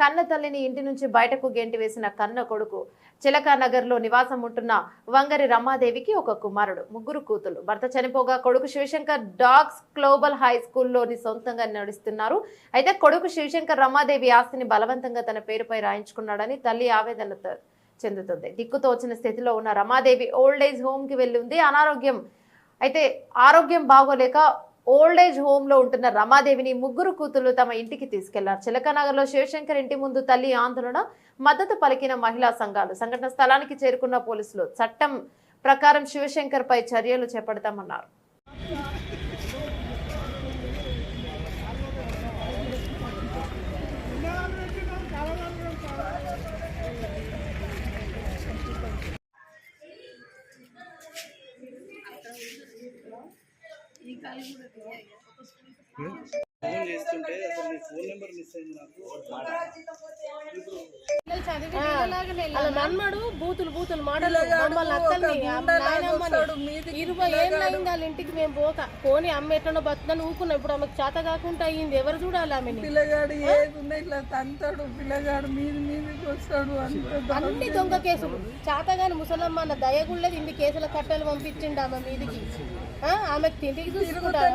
కన్న తల్లిని ఇంటి నుంచి బయటకు గెంటి వేసిన కన్న కొడుకు చిలక నగర్లో నివాసం ఉంటున్న వంగరి రమాదేవికి ఒక కుమారుడు ముగ్గురు కూతులు భర్త చనిపోగా కొడుకు శివశంకర్ డాగ్స్ గ్లోబల్ హై స్కూల్లోని సొంతంగా నడుస్తున్నారు. అయితే కొడుకు శివశంకర్ రమాదేవి ఆస్తిని బలవంతంగా తన పేరుపై రాయించుకున్నాడని తల్లి ఆవేదనతో చెందుతుంది. దిక్కుతో వచ్చిన స్థితిలో ఉన్న రమాదేవి ఓల్డ్ ఏజ్ హోమ్కి వెళ్ళి ఉంది. అనారోగ్యం అయితే ఆరోగ్యం బాగోలేక ఓల్డ్ ఏజ్ హోమ్లో ఉంటున్న రమాదేవిని ముగ్గురు కూతుళ్ళు తమ ఇంటికి తీసుకెళ్ళారు. చిలకనగర్లో శివశంకర్ ఇంటి ముందు తల్లి ఆందోళన మద్దతు పలికిన మహిళా సంఘాలు. సంఘటన స్థలానికి చేరుకున్న పోలీసులు చట్టం ప్రకారం శివశంకర్ పై చర్యలు చేపడతామన్నారు ఫోన్ చేస్తుంటే అసలు మీ ఫోన్ నెంబర్ మిస్ అయింది నాకు అలా నన్మడు బూతులు బూతులు మాటలు. మమ్మల్ని అత్తల్ని ఇరవై ఏళ్ళు అయింది వాళ్ళ ఇంటికి మేము పోక పోనీ అమ్మ ఎట్లనో బతుందని ఊకున్నాం ఇప్పుడు ఆమెకు చేత కాకుండా అయ్యింది. ఎవరు చూడాలి ఆమెని? పిల్లగాడు ఏదున్నా ఇట్లా తంతాడు. పిల్లగాడు మీది మీదకి వస్తాడు. అంత అన్ని దొంగ కేసులు. చేతగాని ముసలమ్మ అన్న దయగుళ్ళది ఇన్ని కేసుల కట్టలు పంపించిండు ఆమె మీదికి. ఆమెకు. తిండికి చూసుకుంటారు?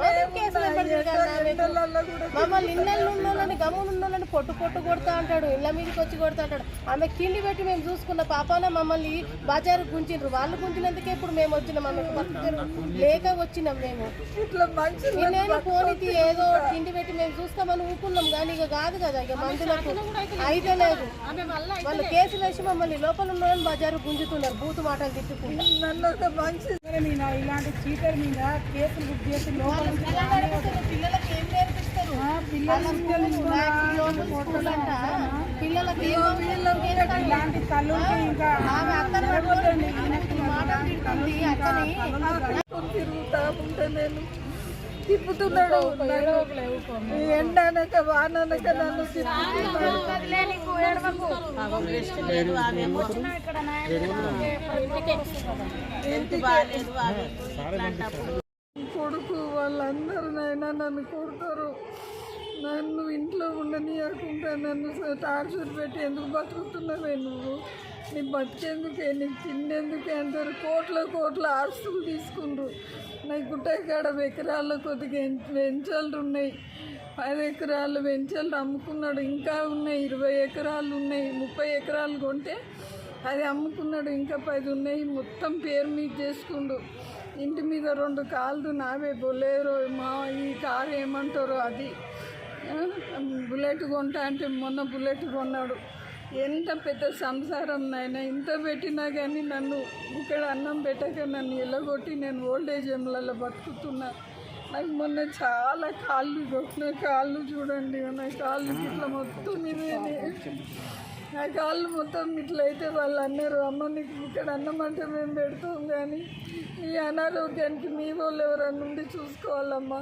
మమ్మల్ని ఇళ్ళల్లో ఉన్నోళ్ళని గమ్మున ఉన్నోళ్ళని పొట్టు పొట్టు కొడతా అంటాడు. ఇళ్ళ మీదకి వచ్చి కొడతా అంటాడు. ఆమె తిండి పెట్టి మేము చూసుకున్న పాపాన మమ్మల్ని బజారు గుంజిండ్రు వాళ్ళు గుంజినందుకే ఇప్పుడు మేము వచ్చినాం. ఆమెకు లేక వచ్చినాం మేము. ఇట్లా మంచి నేను పోనీకి ఏదో తిండి పెట్టి మేము చూస్తామని ఊరుకున్నాం కానీ ఇక కాదు కదా ఇక మందులకు అయితే లేదు. వాళ్ళు కేసులు వేసి మమ్మల్ని లోపల ఉన్న బజారు గుంజుతున్నారు. బూతు మాటలు తిట్టుకుంటా. నన్ను ఒక మంచి మీద ఇలాంటి చీటర్ మీద కేసులు బుక్ చేసి పిల్లలకి ఏం నేర్పిస్తారు? ఇలాంటి ఇంకా తిరుగుతా ఉంటే నేను తిప్పుతున్నాడు ఎండనక వాననక నన్ను తిప్పుతున్నాడు కొడుకు వాళ్ళందరూ నైనా నన్ను కొడతారు నన్ను ఇంట్లో ఉండనీయకుండా నన్ను టార్చర్ పెట్టి ఎందుకు బతుకుతున్నావే నువ్వు నీ బతికేందుకే నీకు తిండేందుకే అంటారు కోట్ల కోట్ల ఆస్తులు తీసుకుండ్రు ఉన్నాయి. గుట్టకాడ ఎకరాలు కొద్దిగా వెంచలు ఉన్నాయి. పది ఎకరాలు వెంచలు అమ్ముకున్నాడు. ఇంకా ఉన్నాయి. ఇరవై ఎకరాలు ఉన్నాయి. ముప్పై ఎకరాలు కొంటే అది అమ్ముకున్నాడు. ఇంకా పది ఉన్నాయి. మొత్తం పేరు మీద చేసుకుండు. ఇంటి మీద రెండు కాళ్ళు నావే. బొలేరో మా ఈ కారు ఏమంటారో అది. బుల్లెట్ కొంటా అంటే మొన్న బుల్లెట్ కొన్నాడు. ఎంత పెద్ద సంసారం నాయన ఇంత పెట్టినా కానీ నన్ను ఇక్కడ అన్నం పెట్టక నన్ను ఎల్లగొట్టి నేను ఓల్డేజ్ హోమ్లలో బతుకుతున్నా. నాకు మొన్న చాలా కాళ్ళు కొట్టిన కాళ్ళు చూడండి నా కాళ్ళు ఇట్లా మొత్తం ఇదేనే నా కాళ్ళు మొత్తం ఇట్లయితే వాళ్ళు అన్నారు అమ్మ నీకు ఇక్కడ అన్నం అంటే మేము పెడతాం కానీ ఈ అనారోగ్యానికి మీ వాళ్ళు ఎవరన్నా ఉండి చూసుకోవాలమ్మా.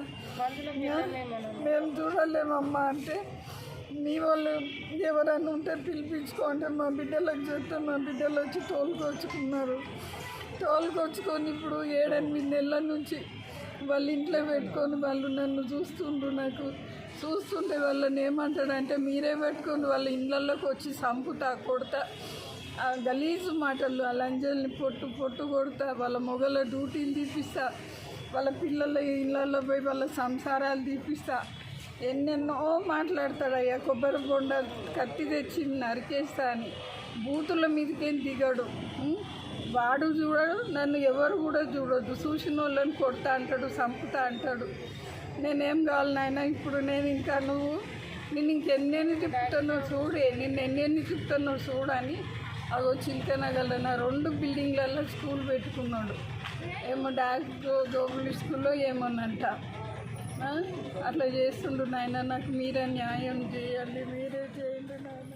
మేము చూడలేమమ్మా అంటే మీ వాళ్ళు ఎవరైనా ఉంటే పిలిపించుకో అంటే మా బిడ్డలకు చెప్తే మా బిడ్డలు వచ్చి తోలుకొచ్చుకున్నారు తోలుకొచ్చుకొని ఇప్పుడు ఏడెనిమిది నెలల నుంచి వాళ్ళ ఇంట్లో పెట్టుకొని వాళ్ళు నన్ను చూస్తుండ్రు నాకు. చూస్తుంటే వాళ్ళని ఏమంటాడంటే మీరే పెట్టుకొని వాళ్ళ ఇళ్ళల్లోకి వచ్చి సంపుతా కొడతా. ఆ గలీజు మాటలు ఆ లంజల్ని పొట్టు పొట్టు కొడతా వాళ్ళ మొగల డ్యూటీలు తీపిస్తా వాళ్ళ పిల్లల ఇళ్ళల్లో పోయి వాళ్ళ సంసారాలు తీపిస్తా. ఎన్నెన్నో మాట్లాడతాడయ్యా. కొబ్బరి బొండ కత్తి తెచ్చి నరికేస్తా అని బూతుల మీదకేం దిగాడు. వాడు చూడడు నన్ను ఎవరు కూడా చూడొద్దు. చూసిన వాళ్ళని కొడతా అంటాడు చంపుతా అంటాడు. నేనేం కావాలి నాయన? ఇప్పుడు నేను ఇంకా నువ్వు నేను ఇంకెన్నెన్ని తిప్పుతానో చూడే నిన్ను ఎన్నెన్ని తిప్పుతానో చూడని. అగో చిలకనగల నా రెండు బిల్డింగ్లలో స్కూల్ పెట్టుకున్నాడు. ఏమో డాక్టర్ గోగులి స్కూల్లో ఏమోనంట. అట్లా చేస్తుండు నాయన నాకు మీరే న్యాయం చేయండి మీరే చేయండి నాయన.